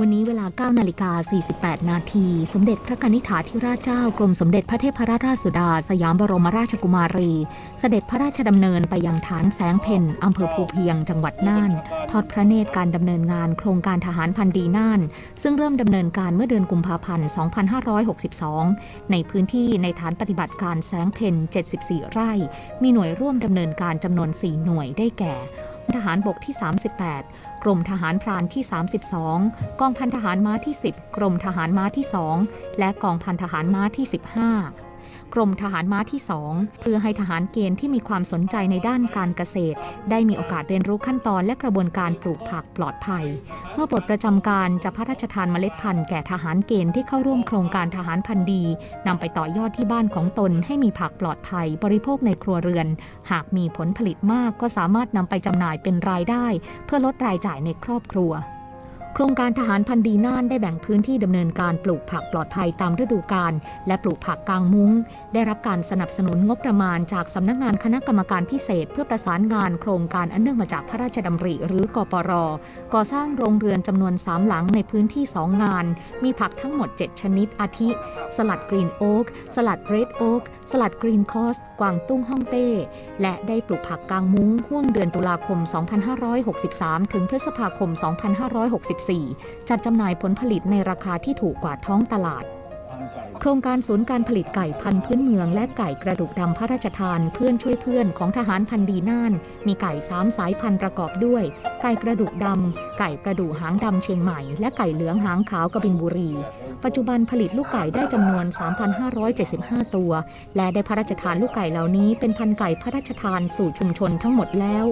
วันนี้เวลา 9 นาฬิกา 48 นาที สมเด็จพระกนิษฐาธิราชเจ้ากรมสมเด็จพระเทพรัตนราชสุดา สยามบรมราชกุมารี เสด็จพระราชดำเนินไปยังฐานแสงเพนอำเภอภูเพียง จังหวัดน่าน ทอดพระเนตรการดำเนินงานโครงการทหารพันดีน่าน ซึ่งเริ่มดำเนินการเมื่อเดือนกุมภาพันธ์ 2562 ในพื้นที่ในฐานปฏิบัติการแสงเพน74 ไร่ มีหน่วยร่วมดำเนินการจำนวน 4 หน่วยได้แก่ ทหารบกที่ 38 กรมทหารพรานที่ 32 กองพันทหารม้าที่ 10 กรมทหารม้าที่ 2 และกองพันทหารม้าที่ 15 กรมทหารม้าที่ 2 เพื่อให้ทหารเกณฑ์ที่มีความสนใจในด้านการเกษตร ได้มีโอกาสเรียนรู้ขั้นตอนและกระบวนการปลูกผักปลอดภัย เมื่อปลดประจำการจะพระราชทานเมล็ดพันธุ์แก่ทหารเกณฑ์ที่เข้าร่วมโครงการทหารพันธุ์ดีนำไปต่อยอดที่บ้านของตนให้มีผักปลอดภัย บริโภคในครัวเรือน หากมีผลผลิตมากก็สามารถนำไปจำหน่ายเป็นรายได้ เพื่อลดรายจ่ายในครอบครัว โครงการทหารพันธีน่านได้แบ่งพื้นที่ดำเนินการปลูกผักปลอดภัยตามฤดูกาลและปลูกผักกลางมุ้ง ได้รับการสนับสนุนงบประมาณจากสำนักงานคณะกรรมการพิเศษ เพื่อประสานงานโครงการอันเนื่องมาจากพระราชดำริหรือกปร ก่อสร้างโรงเรือนจำนวน3หลังในพื้นที่2งาน มีผักทั้งหมด 7 ชนิดอาทิ สลัดกรีนโอ๊กสลัดเรดโอ๊ก สลัดกรีนคอส กวางตุ้งฮ่องเต้ และได้ปลูกผักกลางมุ้งห่วงเดือนตุลาคม 2563 ถึงพฤษภาคม 2564 จัดจำหน่ายผลผลิตในราคาที่ถูกกว่าท้องตลาด โครงการศูนย์การผลิตไก่พันธุ์พื้นเมืองและไก่กระดูกดำพระราชทานเพื่อนช่วยเพื่อนของทหารพันธีน่าน มีไก่สามสายพันธุ์ประกอบด้วย ไก่กระดูกดำไก่กระดูกหางดำเชียงใหม่ และไก่เหลืองหางขาวกบินบุรี ปัจจุบันผลิตลูกไก่ได้จำนวน 3,575 ตัว และได้พระราชทานลูกไก่เหล่านี้เป็นพันไก่พระราชทานสู่ชุมชนทั้งหมดแล้ว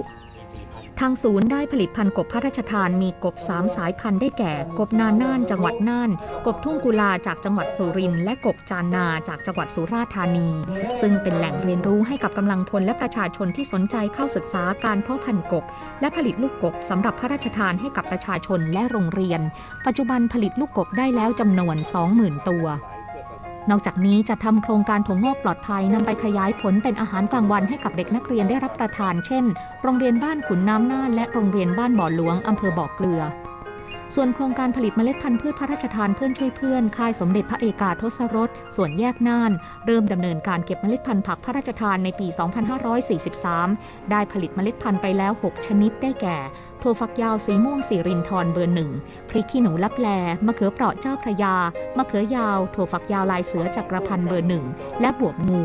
ทางศูนย์ได้ผลิตพันธุ์กบพระราชทานมีกบสามสายพันธุ์ได้แก่ กบนานน่านจังหวัดน่าน กบทุ่งกุลาจากจังหวัดสุรินทร์และกบจานนาจากจังหวัดสุราษฎร์ธานี ซึ่งเป็นแหล่งเรียนรู้ให้กับกำลังพลและประชาชนที่สนใจเข้าศึกษาการเพาะพันธุ์กบ และผลิตลูกกบสำหรับพระราชทานให้กับประชาชนและโรงเรียน ปัจจุบันผลิตลูกกบได้แล้วจำนวน 20,000 ตัว นอกจากนี้จะทำโครงการถั่วงอกปลอดภัยนำไปขยายผลเป็นอาหารกลางวันให้กับเด็กนักเรียนได้รับประทาน เช่น โรงเรียนบ้านขุนน้ำน่านและโรงเรียนบ้านบ่อหลวงอำเภอบ่อเกลือ ส่วนโครงการผลิตเมล็ดพันธุ์พืชพระราชทานเพื่อนช่วยเพื่อนค่ายสมเด็จพระเอกาทศรสส่วนแยกน่าน เริ่มดำเนินการเก็บเมล็ดพันธุ์ผักพระราชทานในปี 2543 ได้ผลิตเมล็ดพันธุ์ไปแล้ว 6 ชนิดได้แก่ถั่วฝักยาวสีม่วงสีรินทรเบอร์หนึ่งพริกขี้หนูลับแลมะเขือเปราะเจ้าพระยามะเขือยาวถั่วฝักยาวลายเสือจักรพันธ์เบอร์หนึ่งและบวบงู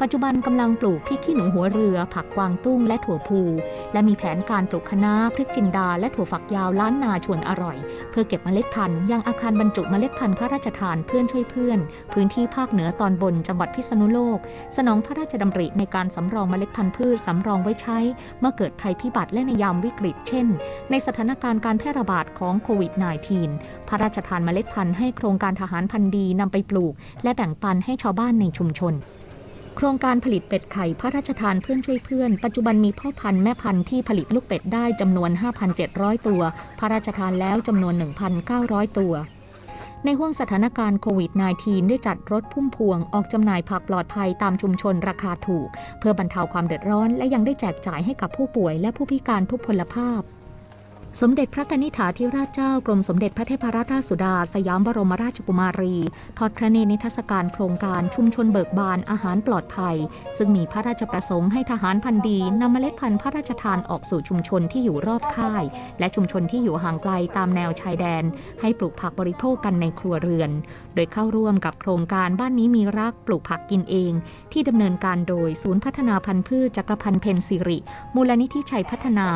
ปัจจุบันกำลังปลูกพริกขี้หนูหัวเรือ ผักกวางตุ้งและถั่วพู และมีแผนการปลูกคะน้าพริกจินดา และถั่วฝักยาวล้านนาชวนอร่อย เพื่อเก็บเมล็ดพันธุ์ยังอาคารบรรจุเมล็ดพันธุ์พระราชทานเพื่อนช่วยเพื่อน พื้นที่ภาคเหนือตอนบนจังหวัดพิษณุโลก สนองพระราชดำริในการสำรองเมล็ดพันธุ์พืชสำรองไว้ใช้ เมื่อเกิดภัยพิบัติและในยามวิกฤต เช่น ในสถานการณ์การแพร่ระบาดของโควิด -19 พระราชทานเมล็ดพันธุ์ให้โครงการทหารพันธุ์ดีนำไปปลูก และแบ่งปันให้ชาวบ้านในชุมชน โครงการผลิตเป็ดไข่พระราชทานเพื่อนช่วยเพื่อน ปัจจุบันมีพ่อพันธุ์แม่พันธุ์ที่ผลิตลูกเป็ดได้จำนวน 5,700 ตัว พระราชทานแล้วจำนวน 1,900 ตัว ในห้วงสถานการณ์โควิด -19 ได้จัดรถพุ่มพวงออกจำหน่ายผักปลอดภัยตามชุมชนราคาถูก เพื่อบรรเทาความเดือดร้อนและยังได้แจกจ่ายให้กับผู้ป่วยและผู้พิการทุกพลภาพ สมเด็จพระนิษฐาธิราชเจ้ากรมสมเด็จพระเทพรัตนราชสุดา สยามบรมราชกุมารี ทอดพระเนตรนิทรรศการโครงการชุมชนเบิกบานอาหารปลอดภัย ซึ่งมีพระราชประสงค์ให้ทหารพันธีนำเมล็ดพันธุ์พระราชทานออกสู่ชุมชนที่อยู่รอบค่าย และชุมชนที่อยู่ห่างไกลตามแนวชายแดน ให้ปลูกผักบริโภคกันในครัวเรือน โดยเข้าร่วมกับโครงการบ้านนี้มีรักปลูกผักกินเอง ที่ดำเนินการโดยศูนย์พัฒนาพันธุ์พืชจักรพันธ์เพนสิริ มูลนิธิชัยพัฒนา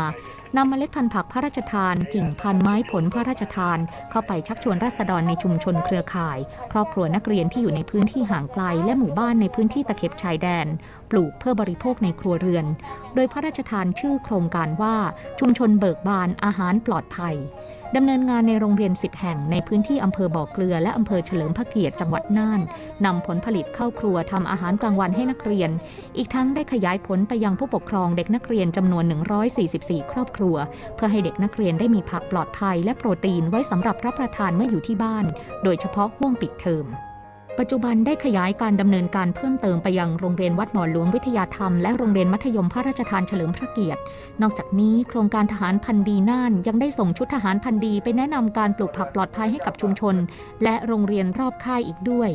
นำเมล็ดพันธุ์ผักพระราชทาน กิ่งพันธุ์ไม้ผลพระราชทาน เข้าไปชักชวนราษฎรในชุมชนเครือข่าย ครอบครัวนักเรียนที่อยู่ในพื้นที่ห่างไกล และหมู่บ้านในพื้นที่ตะเข็บชายแดน ปลูกเพื่อบริโภคในครัวเรือน โดยพระราชทานชื่อโครงการว่าชุมชนเบิกบานอาหารปลอดภัย ดำเนินงานในโรงเรียน 10 แห่งในพื้นที่อำเภอบ่อเกลือ และอำเภอเฉลิมพระเกียรติจังหวัดน่านนำผลผลิตเข้าครัวทำอาหารกลางวันให้นักเรียน อีกทั้งได้ขยายผลไปยังผู้ปกครองเด็กนักเรียนจำนวน 144 ครอบครัว เพื่อให้เด็กนักเรียนได้มีผักปลอดภัยและโปรตีนไว้สำหรับรับประทานเมื่ออยู่ที่บ้าน โดยเฉพาะห่วงปิดเทอม ปัจจุบันได้ขยายการดำเนินการเพิ่มเติมไปยังโรงเรียนวัดหมอหลวงวิทยาธรรมและโรงเรียนมัธยมพระราชทานเฉลิมพระเกียรติ นอกจากนี้โครงการทหารพันธีน่านยังได้ส่งชุดทหารพันธีไปแนะนำการปลูกผักปลอดภัยให้กับชุมชน และโรงเรียนรอบค่ายอีกด้วย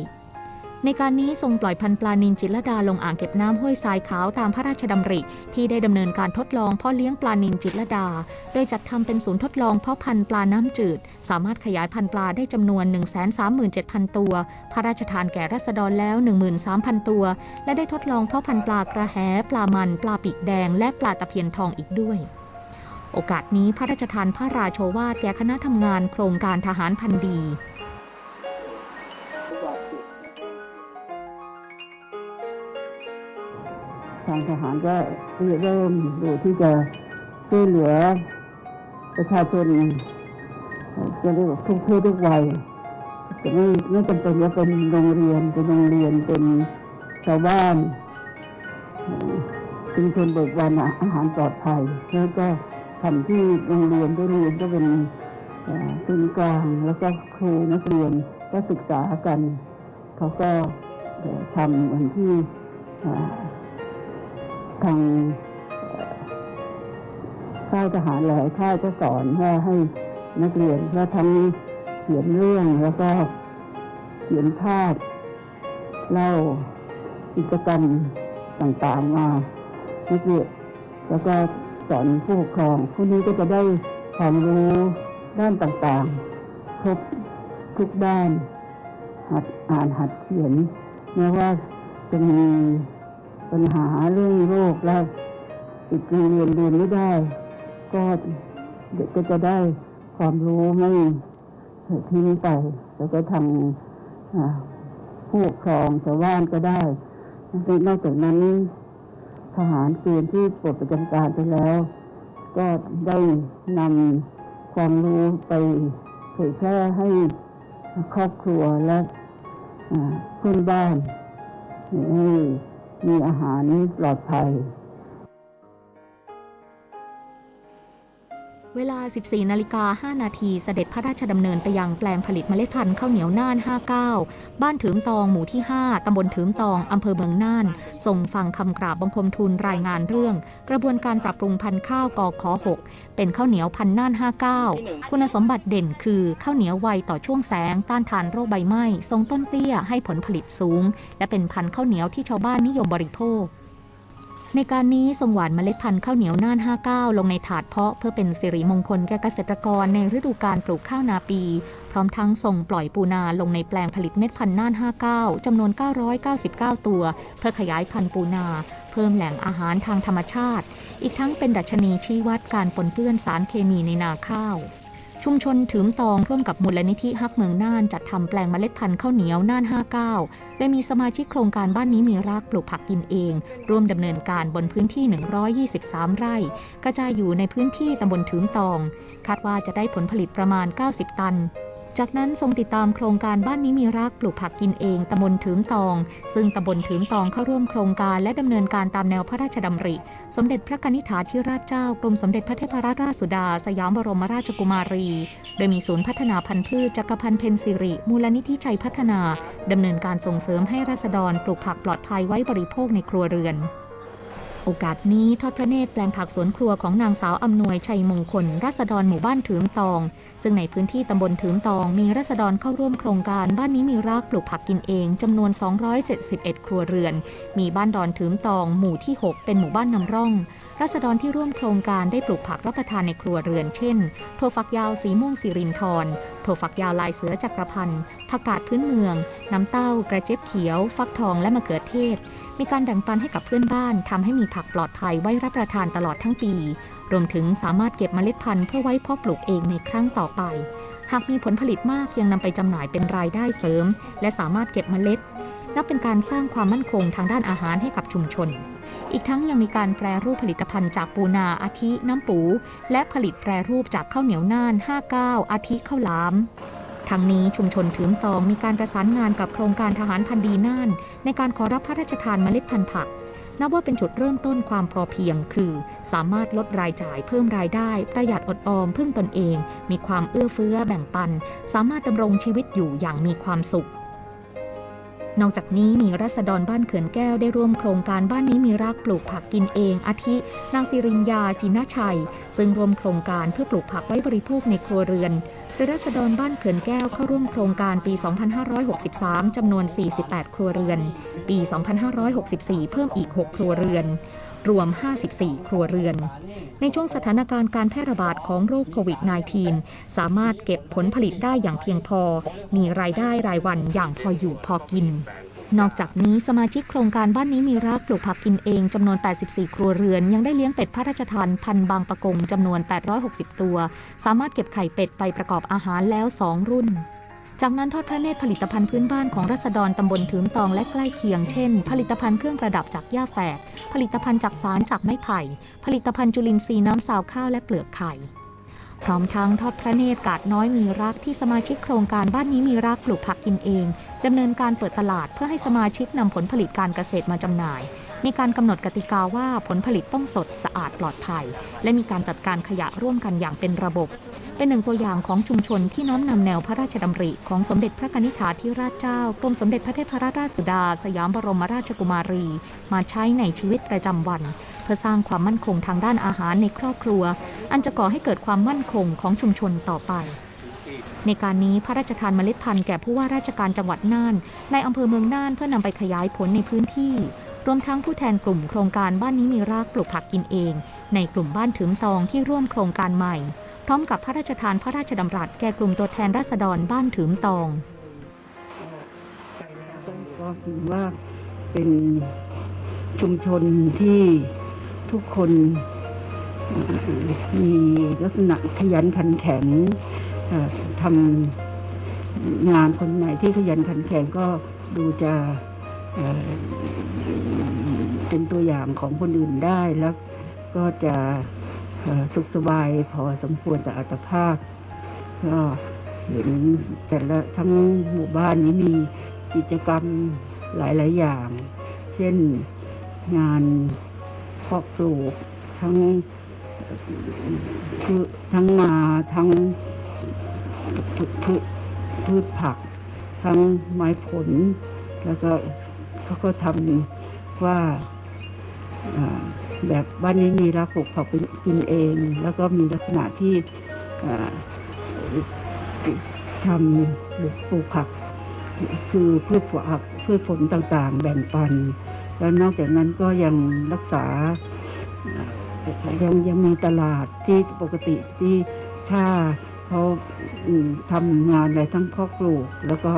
ในการนี้ทรงปล่อยพันธุ์ปลานินจิรลดาลงอ่างเก็บน้ำห้วยทรายขาวตามพระราชดำริ ที่ได้ดำเนินการทดลองเพาะเลี้ยงปลานินจิรลดา โดยจัดทำเป็นศูนย์ทดลองเพาะพันธุ์ปลาน้ำจืด สามารถขยายพันธุ์ปลาได้จำนวน 137,000 ตัว พระราชทานแก่รัษฎรแล้ว 13,000 ตัว และได้ทดลองเพาะพันธุ์ปลากระแหปลามัน ปลาปีกแดง และปลาตะเพียนทองอีกด้วยโอกาสนี้พระราชทานพระราโชวาทแก่คณะทำงานโครงการทหารพันธ์ดี ทางทหารก็เริ่มดูที่จะช่วยเหลือประชาชนเอ่อจะเรียกว่าทุกเพศทุกวัยจะไม่ไม่จำเป็นจะเป็นโรงเรียนเป็นโรงเรียนเป็นชาวบ้านชุมชนเบิกบานอาหารปลอดภัยแล้วก็ทำที่โรงเรียนโรงเรียนก็เป็นเอ่อศูนย์กลางแล้วก็ครูนักเรียนก็ศึกษากัน เขาก็ทำเหมือนที่ ทางเอ่อค่ายทหารหลายค่ายก็สอนว่าให้นักเรียนว่าทั้งเขียนเรื่องแล้วก็เขียนภาพเล่ากิจกรรมต่างๆมานักเรียนแล้วก็สอนผู้ปกครองผู้นี้ก็จะได้ความรู้ด้านต่างๆ ครบทุกด้าน หัดอ่านหัดเขียนแม้ว่าจะมี ปัญหาเรื่องโรคแล้วติดเรียนเรียนไม่ได้ ก็เด็กก็จะได้ความรู้ไม่ทิ้งไป แล้วก็ทำผู้ปกครองชาวบ้านก็ได้ นอกจากนั้นทหารเกณฑ์ที่ปลดประจำการไปแล้ว ก็ได้นำความรู้ไปเผยแพร่ให้ครอบครัวและเพื่อนบ้านให้ มีอาหารปลอดภัย เวลา 14 นาฬิกา 5 นาที เสด็จพระราชดำเนินไปยังแปลงผลิตเมล็ดพันธุ์ข้าวเหนียวน่าน 59 บ้านถืมตองหมู่ที่ 5 ตำบลถืมตองอำเภอเมืองน่าน ส่งฟังคำกราบบังคมทูลรายงานเรื่อง กระบวนการปรับปรุงพันธุ์ข้าวกอขอ6 เป็นข้าวเหนียวพันธุ์น่าน 59 คุณสมบัติเด่นคือข้าวเหนียวไวต่อช่วงแสง ต้านทานโรคใบไหม้ ทรงต้นเตี้ยให้ผลผลิตสูง และเป็นพันธุ์ข้าวเหนียวที่ชาวบ้านนิยมบริโภค ในการนี้ทรงหวานเมล็ดพันธุ์ข้าวเหนียวน่าน 59 ลงในถาดเพาะเพื่อเป็นสิริมงคลแก่เกษตรกรในฤดูการปลูกข้าวนาปี พร้อมทั้งส่งปล่อยปูนาลงในแปลงผลิตเม็ดพันธุ์น่าน 59 จำนวน 999 ตัว เพื่อขยายพันธุ์ปูนา เพิ่มแหล่งอาหารทางธรรมชาติ อีกทั้งเป็นดัชนีชี้วัดการปนเปื้อนสารเคมีในนาข้าว ชุมชนถืมตองร่วมกับมูลนิธิฮักเมืองน่าน จัดทำแปลงเมล็ดพันธุ์ข้าวเหนียวน่าน 59 และมีสมาชิกโครงการบ้านนี้มีรากปลูกผักกินเอง ร่วมดำเนินการบนพื้นที่ 123 ไร่ กระจายอยู่ในพื้นที่ตำบลถืมตอง คาดว่าจะได้ผลผลิตประมาณ 90 ตัน จากนั้นทรงติดตามโครงการบ้านนี้มีรักปลูกผักกินเองตำบลถืมตอง ซึ่งตำบลถืมตองเข้าร่วมโครงการและดำเนินการตามแนวพระราชดำริ สมเด็จพระกนิษฐาธิราชเจ้ากรมสมเด็จพระเทพรัตนราชสุดา สยามบรมราชกุมารี โดยมีศูนย์พัฒนาพันธุ์พืชจักรพันธ์เพนสิริ มูลนิธิชัยพัฒนาดำเนินการส่งเสริมให้ราษฎรปลูกผักปลอดภัยไว้บริโภคในครัวเรือน โอกาสนี้ทอดพระเนตรแปลงผักสวนครัวของนางสาวอำนวยชัยมงคลรัษฎรหมู่บ้านถืมตอง ซึ่งในพื้นที่ตำบลถืมตอง มีรัษฎรเข้าร่วมโครงการบ้านนี้มีรักปลูกผักกินเองจำนวน 271 ครัวเรือน มีบ้านดอนถืมตอง หมู่ที่ 6 เป็นหมู่บ้านนำร่อง รัษฎรที่ร่วมโครงการได้ปลูกผักรับประทานในครัวเรือน เช่นถั่วฝักยาวสีม่วงสิรินทรถั่วฝักยาวลายเสือจักรพันธ์ผักกาดพื้นเมือง น้ำเต้ากระเจี๊ยบเขียว ฟักทองและมะเขือเทศ มีการแบ่งปันให้กับเพื่อนบ้านทำให้มีผักปลอดภัยไว้รับประทานตลอดทั้งปี รวมถึงสามารถเก็บเมล็ดพันธุ์เพื่อไว้เพาะปลูกเองในครั้งต่อไป หากมีผลผลิตมากยังนำไปจำหน่ายเป็นรายได้เสริม และสามารถเก็บเมล็ด นับเป็นการสร้างความมั่นคงทางด้านอาหารให้กับชุมชน อีกทั้งยังมีการแปรรูปผลิตภัณฑ์จากปูนาอาทิ น้ำปู และผลิตแปรรูปจากข้าวเหนียวน่าน 59 อาทิข้าวหลามทั้งนี้ชุมชนถืมตองมีการประสานงานกับโครงการทหารพันธุ์ดีน่าน ในการขอรับพระราชทานเมล็ดพันธุ์ผัก นับว่าเป็นจุดเริ่มต้นความพอเพียง คือ สามารถลดรายจ่ายเพิ่มรายได้ ประหยัดอดออมพึ่งตนเอง มีความเอื้อเฟื้อแบ่งปัน สามารถดำรงชีวิตอยู่อย่างมีความสุข นอกจากนี้มีรัษฎรบ้านเขื่อนแก้วได้ร่วมโครงการบ้านนี้มีรากปลูกผักกินเอง อาทิ นางสิริญญาจินาชัย ซึ่งร่วมโครงการเพื่อปลูกผักไว้บริโภคในครัวเรือนโดยรัษฎรบ้านเขื่อนแก้วเข้าร่วมโครงการปี 2563 จำนวน 48 ครัวเรือน ปี 2564 เพิ่มอีก 6 ครัวเรือน รวม 54 ครัวเรือน ในช่วงสถานการณ์การแพร่ระบาดของโรคโควิด -19 สามารถเก็บผลผลิตได้อย่างเพียงพอ มีรายได้รายวันอย่างพออยู่พอกินนอกจากนี้สมาชิกโครงการบ้านนี้มีรักปลูกผักกินเองจำนวน 84 ครัวเรือน ยังได้เลี้ยงเป็ดพระราชทานพันบางประกงจำนวน 860 ตัว สามารถเก็บไข่เป็ดไปประกอบอาหารแล้ว 2 รุ่น จากนั้นทอดพระเนตรผลิตภัณฑ์พื้นบ้านของรัษฎรตำบลถืมตองและใกล้เคียง เช่น ผลิตภัณฑ์เครื่องประดับจากหญ้าแฝก ผลิตภัณฑ์จากสารจากไม้ไผ่ ผลิตภัณฑ์จุลินทรีย์น้ำซาวข้าวและเปลือกไข่ พร้อมทั้งทอดพระเนตรกาดน้อยมีรักที่สมาชิกโครงการบ้านนี้มีรักปลูกผักกินเองดำเนินการเปิดตลาดเพื่อให้สมาชิกนำผลผลิตการเกษตรมาจำหน่าย มีการกำหนดกติกาว่าผลผลิตต้องสดสะอาดปลอดภัย และมีการจัดการขยะร่วมกันอย่างเป็นระบบ เป็นหนึ่งตัวอย่างของชุมชนที่น้อมนำแนวพระราชดำริ ของสมเด็จพระนิธิถาธิราชเจ้ากรมสมเด็จพระเทพรัตนราชสุดา สยามบรมราชกุมารี มาใช้ในชีวิตประจำวัน เพื่อสร้างความมั่นคงทางด้านอาหารในครอบครัว อันจะก่อให้เกิดความมั่นคงของชุมชนต่อไปในการนี้พระราชทานเมล็ดพันธุ์แก่ผู้ว่าราชการจังหวัดน่าน ในอำเภอเมืองน่านเพื่อนำไปขยายผลในพื้นที่ รวมทั้งผู้แทนกลุ่มโครงการบ้านนี้มีรากปลูกผักกินเอง ในกลุ่มบ้านถืมตองที่ร่วมโครงการใหม่ พร้อมกับพระราชทานพระราชดำรัสแก่กลุ่มตัวแทนราษฎรบ้านถืมตองก็ถือว่าเป็นชุมชนที่ทุกคนมีลักษณะขยันขันแข็งทำงานคนไหนที่ขยันขันแข็งก็ดูจะเป็นตัวอย่างของคนอื่นได้แล้วก็จะ สุขสบายพอสมควรแต่อัตภาพก็เห็นแต่ละทั้งหมู่บ้านนี้มีกิจกรรมหลาย ๆ อย่าง เช่นงานเพาะปลูกทั้งพืชทั้งนาทั้งพืชพืชผัก ทั้งไม้ผล แล้วก็เขาก็ทำว่า แบบบ้านนี้มีรักปลูกผักกินเอง แล้วก็มีลักษณะที่ทำปลูกผัก คือพืชผักพืชผลต่างๆ แบ่งปัน แล้วนอกจากนั้นก็ยังรักษายังยังมีตลาดที่ปกติที่ถ้าเขาทำงานอะไรทั้งพาะปลูก แล้วก็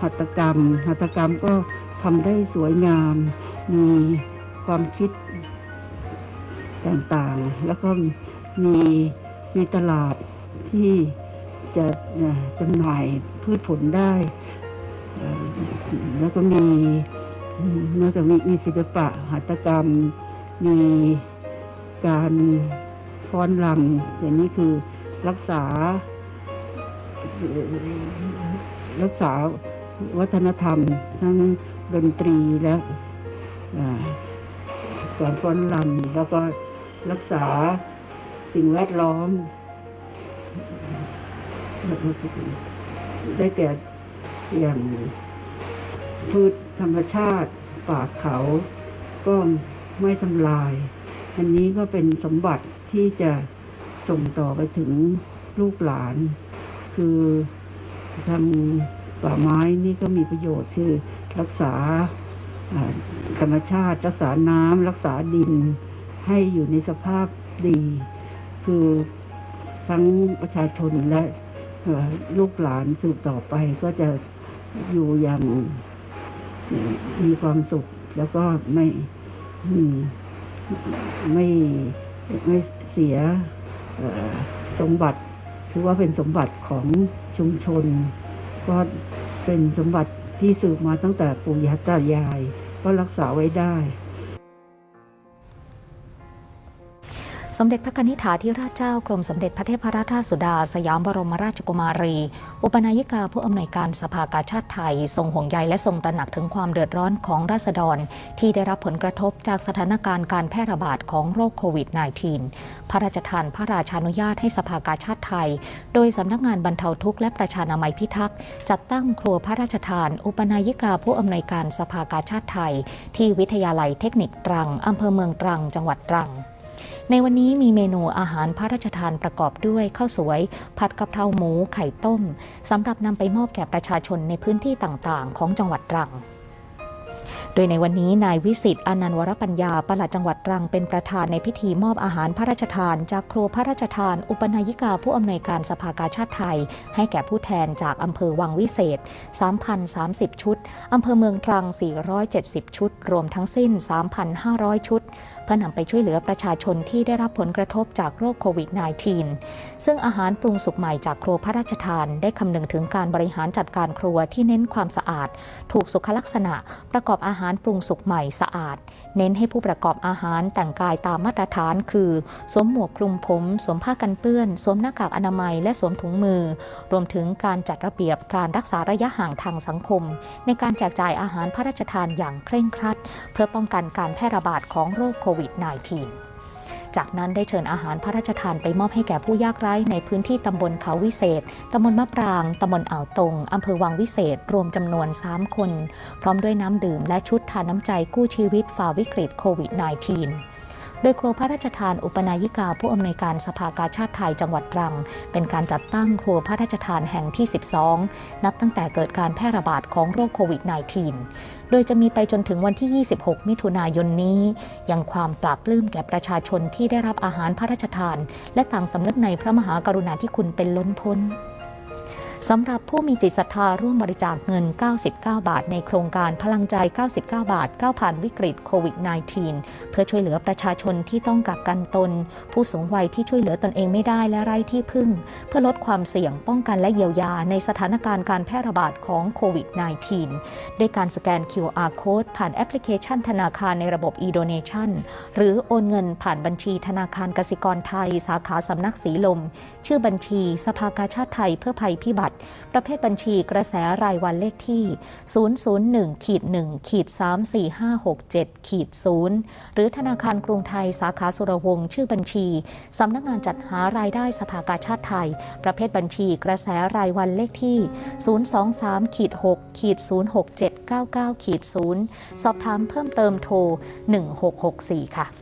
หัตถกรรม หัตถกรรมก็ทำได้สวยงาม มีความคิด ต่างๆ แล้วก็มีมีตลาดที่จะจำหน่ายพืชผลได้ แล้วก็มีนอกจากมีมีศิลปะหัตถกรรม มีการฟ้อนรำอย่างนี้คือรักษา รักษาวัฒนธรรม ทั้งดนตรีและการฟ้อนรำแล้วก็ รักษาสิ่งแวดล้อม ได้แก่อย่างพืชธรรมชาติป่าเขาก็ไม่ทำลาย อันนี้ก็เป็นสมบัติที่จะส่งต่อไปถึงลูกหลาน คือทางป่าไม้นี่ก็มีประโยชน์คือรักษาอ่าธรรมชาติ รักษาน้ำรักษาดิน ให้อยู่ในสภาพดี คือทั้งประชาชนและลูกหลานสืบต่อไปก็จะอยู่อย่างมีความสุข แล้วก็ไม่ไม่ไม่เสียสมบัติถือว่าเป็นสมบัติของชุมชน ก็เป็นสมบัติที่สืบมาตั้งแต่ปู่ย่าตายาย ก็รักษาไว้ได้ มเด็จพระนิธิถาธิราชเจ้ากรมสมเด็จพระเทพรัตนราชสุดา สยามบรมราชกุมารี อุปนายิกาผู้อำนวยการสภากาชาติไทย ทรงห่วงใยและทรงตระหนักถึงความเดือดร้อนของราษฎร ที่ได้รับผลกระทบจากสถานการณ์การแพร่ระบาดของโรคโควิด -19 พระราชทานพระราชานุญาตให้สภากาชาติไทย โดยสำนักงานบรรเทาทุกข์และประชานามัยพิทักษ์จัดตั้งครัวพระราชทาน อุปนายิกาผู้อำนวยการสภากาชาติไทย ที่วิทยาลัยเทคนิคตรังอำเภอเมืองตรัง จังหวัดตรัง ในวันนี้มีเมนูอาหารพระราชทานประกอบด้วยข้าวสวย ผัดกะเพราหมูไข่ต้มสำหรับนำไปมอบแก่ประชาชนในพื้นที่ต่างๆ ของจังหวัดตรัง โดยในวันนี้นายวิสิตอนันวรปัญญาปลัดจังหวัดตรังเป็นประธานในพิธีมอบอาหารพระราชทาน จากครัวพระราชทาน อุปนายิกาผู้อำนวยการสภากาชาติไทย ให้แก่ผู้แทนจากอำเภอวังวิเศษ 3,030 ชุดอำเภอเมืองตรัง 470 ชุด รวมทั้งสิ้น 3,500 ชุด เพื่อนำไปช่วยเหลือประชาชนที่ได้รับผลกระทบจากโรคโควิด -19 ซึ่งอาหารปรุงสุกใหม่จากครัวพระราชทาน ได้คำนึงถึงการบริหารจัดการครัวที่เน้นความสะอาด ถูกสุขลักษณะประกอบอาหารารปรุงสุกใหม่สะอาด เน้นให้ผู้ประกอบอาหารแต่งกายตามมาตรฐาน คือสวมหมวกคลุมผมสวมผ้ากันเปื้อนสวมหน้ากากอนามัย และสวมถุงมือ รวมถึงการจัดระเบียบการรักษาระยะห่างทางสังคม ในการแจกจ่ายอาหารพระราชทานอย่างเคร่งครัด เพื่อป้องกันการแพร่ระบาดของโรคโควิด -19 จากนั้นได้เชิญอาหารพระราชทานไปมอบให้แก่ผู้ยากไร้ในพื้นที่ตำบลเขาวิเศษ ตำบลมะปราง ตำบลอ่าวตงอำเภอวังวิเศษ รวมจำนวน 3 คน พร้อมด้วยน้ำดื่มและชุดทานน้ำใจกู้ชีวิตฝ่าวิกฤตโควิด -19 โดยครัวพระราชทานอุปนายิกาผู้อำนวยการสภากาชาติไทยจังหวัดตรัง เป็นการจัดตั้งครัวพระราชทานแห่งที่ 12 นับตั้งแต่เกิดการแพร่ระบาดของโรคโควิด -19 โดยจะมีไปจนถึงวันที่ 26 มิถุนายนนี้ ยังความปราบปลื้มแก่ประชาชนที่ได้รับอาหารพระราชทาน และต่างสำนึกในพระมหากรุณาธิคุณเป็นล้นพ้น สำหรับผู้มีจิตศรัทธาร่วมบริจาคเงิน 99 บาท ในโครงการพลังใจ 99 บาทก้าวผ่านวิกฤตโควิด -19 เพื่อช่วยเหลือประชาชนที่ต้องกักกันตน ผู้สูงวัยที่ช่วยเหลือตนเองไม่ได้และไร้ที่พึ่ง เพื่อลดความเสี่ยงป้องกันและเยียวยาในสถานการณ์การแพร่ระบาดของโควิด -19 ด้วยการสแกน QR code ผ่านแอปพลิเคชันธนาคารในระบบ e-donation หรือโอนเงินผ่านบัญชีธนาคารกสิกรไทย สาขาสำนักสีลม ชื่อบัญชี สภากาชาติไทยเพื่อภัยพิบัติประเภทบัญชีกระแสรายวันเลขที่ 001ขีด1ขีด34567ขีด0หรือธนาคารกรุงไทยสาขาสุรวงศ์ชื่อบัญชี สำนักงานจัดหารายได้สภากาชาติไทย ประเภทบัญชีกระแสรายวันเลขที่ 023ขีด6ขีด06799ขีด0สอบถามเพิ่มเติมโทร 1664 ค่ะ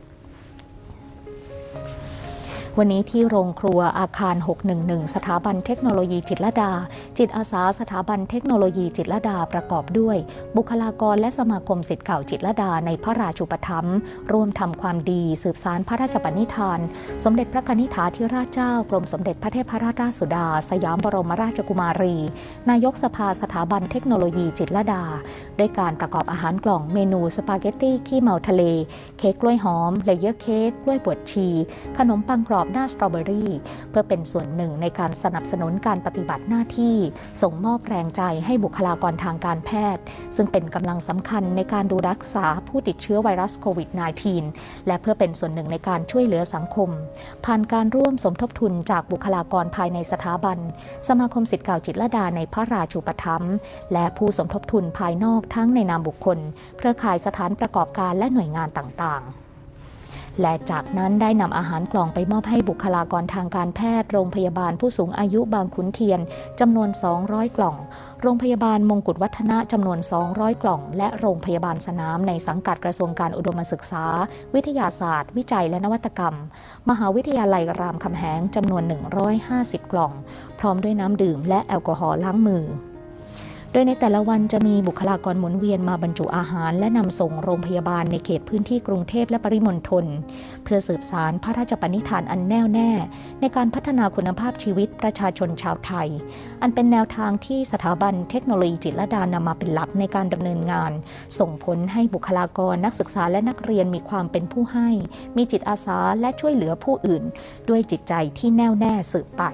วันนี้ที่โรงครัวอาคาร 611 สถาบันเทคโนโลยีจิตรดา จิตอาสาสถาบันเทคโนโลยีจิตรดาประกอบด้วย บุคลากรและสมาคมสิทธิ์เก่าจิตรดาในพระราชูปถัมภ์ร่วมทำความดีสืบสารพระราชปณิธาน สมเด็จพระนิธิาธิราชเจ้ากรมสมเด็จพระเทพรัตนราชสุดา สยามบรมราชกุมารี นายกสภาสถาบันเทคโนโลยีจิตรดา ด้วยการประกอบอาหารกล่องเมนูสปาเกตตี้ขี้เมาทะเล เค้กกล้วยหอมเลเยอร์เค้กกล้วยบวชชี ขนมปังกรอบอบหน้าสตรอเบอรี่ เพื่อเป็นส่วนหนึ่งในการสนับสนุนการปฏิบัติหน้าที่ ส่งมอบแรงใจให้บุคลากรทางการแพทย์ ซึ่งเป็นกำลังสำคัญในการดูรักษาผู้ติดเชื้อไวรัสโควิด -19 และเพื่อเป็นส่วนหนึ่งในการช่วยเหลือสังคม ผ่านการร่วมสมทบทุนจากบุคลากรภายในสถาบัน สมาคมสิทธิ์เก่าจิตรดาในพระราชูปถัมภ์และผู้สมทบทุนภายนอกทั้งในนามบุคคล เครือข่ายสถานประกอบการและหน่วยงานต่างๆ และจากนั้นได้นำอาหารกล่องไปมอบให้บุคลากรทางการแพทย์ โรงพยาบาลผู้สูงอายุบางขุนเทียนจำนวน 200 กล่อง โรงพยาบาลมงกุฎวัฒนะจำนวน 200 กล่อง และโรงพยาบาลสนามในสังกัดกระทรวงการอุดมศึกษา วิทยาศาสตร์ วิจัยและนวัตกรรม มหาวิทยาลัยรามคำแหงจำนวน 150 กล่อง พร้อมด้วยน้ำดื่มและแอลกอฮอล์ล้างมือ โดยในแต่ละวันจะมีบุคลากรหมุนเวียนมาบรรจุอาหารและนำส่งโรงพยาบาลในเขตพื้นที่กรุงเทพและปริมณฑลเพื่อสืบสารพระราชปณิธานอันแน่วแน่ ในการพัฒนาคุณภาพชีวิตประชาชนชาวไทย อันเป็นแนวทางที่สถาบันเทคโนโลยีจิตรดานำมาเป็นหลักในการดำเนินงาน ส่งผลให้บุคลากรนักศึกษาและนักเรียนมีความเป็นผู้ให้ มีจิตอาสาและช่วยเหลือผู้อื่น ด้วยจิตใจที่แน่วแน่สืบไป